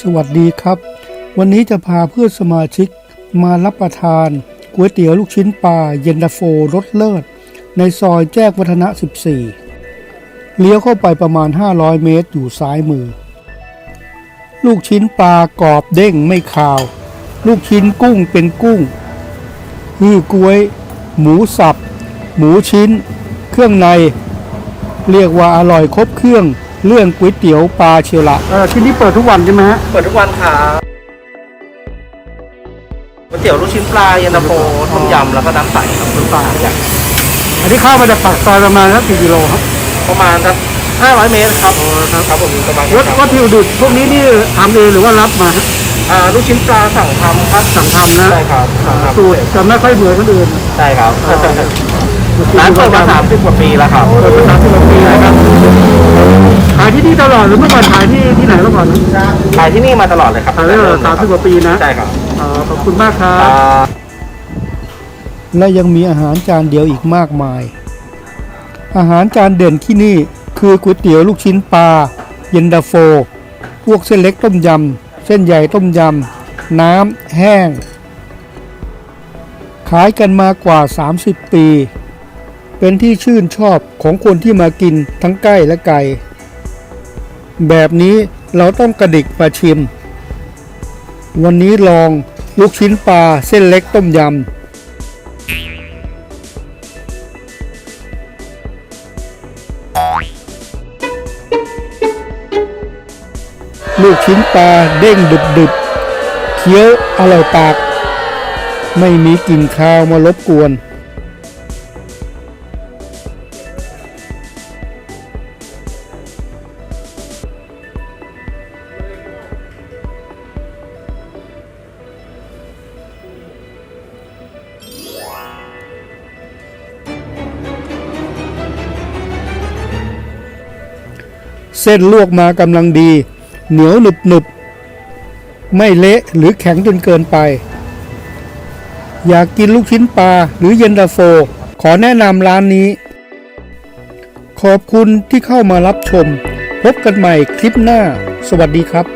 สวัสดีครับ วันนี้จะพาเพื่อนสมาชิกมารับประทานก๋วยเตี๋ยวลูกชิ้นปลาเย็นตาโฟรสเลิศ ในซอยแจ้งวัฒนะ 14 เลี้ยวเข้าไปประมาณ 500 เมตรอยู่ซ้ายมือ ลูกชิ้นปลากรอบเด้งไม่คาว ลูกชิ้นกุ้งเป็นกุ้งฮือกล้วย หมูสับ หมูชิ้น เครื่องใน เรียกว่าอร่อยครบเครื่อง เรื่องก๋วยเตี๋ยวปลาเชียวละเออที่นี่เปิดทุกวันใช่ไหมฮะเปิดทุกวันครับก๋วยเตี๋ยวลูกชิ้นปลาเย็นตาโฟต้มยำแล้วก็น้ำใสครับน้ำปลาอย่างอันนี้เข้ามาจากปากซอยประมาณสักกี่กิโลครับประมาณสัก500เมตรครับครับผมประมาณนี้วัตครับวัตถุดิบพวกนี้นี่ทำเองหรือว่ารับมาฮะอ่าลูกชิ้นปลาสั่งทำครับสั่งทำนะใช่ครับสั่งทำสูตรจะไม่ค่อยเหมือนคนอื่น ใช่ครับ ร้านเปิดมา30กว่าปีแล้วครับเปิดมาสามสิบกว่าปีแล้วครับขายที่นี่ตลอดหรือเมื่อก่อนขายที่ที่ไหนเมื่อก่อนนะขายที่นี่มาตลอดเลยครับขายได้สามสิบกว่าปีนะใช่ครับอ๋อขอบคุณมากครับอ่าและยังมีอาหารจานเดียวอีกมากมาย อาหารจานเด่นที่นี่คือก๋วยเตี๋ยวลูกชิ้นปลาเย็นดาโฟ พวกเส้นเล็กต้มยำ เส้นใหญ่ต้มยำ น้ำแห้ง ขายกันมากว่า 30 ปี เป็นที่ชื่นชอบของคนที่มากินทั้งใกล้และไกล แบบนี้เราต้องกระดิกมาชิม วันนี้ลองลูกชิ้นปลาเส้นเล็กต้มยำลูกชิ้นปลาเด้งดึบดึบเคี้ยวอร่อยปาก ไม่มีกลิ่นคาวมารบกวน เส้นลวกมากำลังดี เหนียวหนึบหนึบไม่เละหรือแข็งจนเกินไป อยากกินลูกชิ้นปลาหรือเย็นตาโฟ ขอแนะนำร้านนี้ ขอบคุณที่เข้ามารับชม พบกันใหม่คลิปหน้า สวัสดีครับ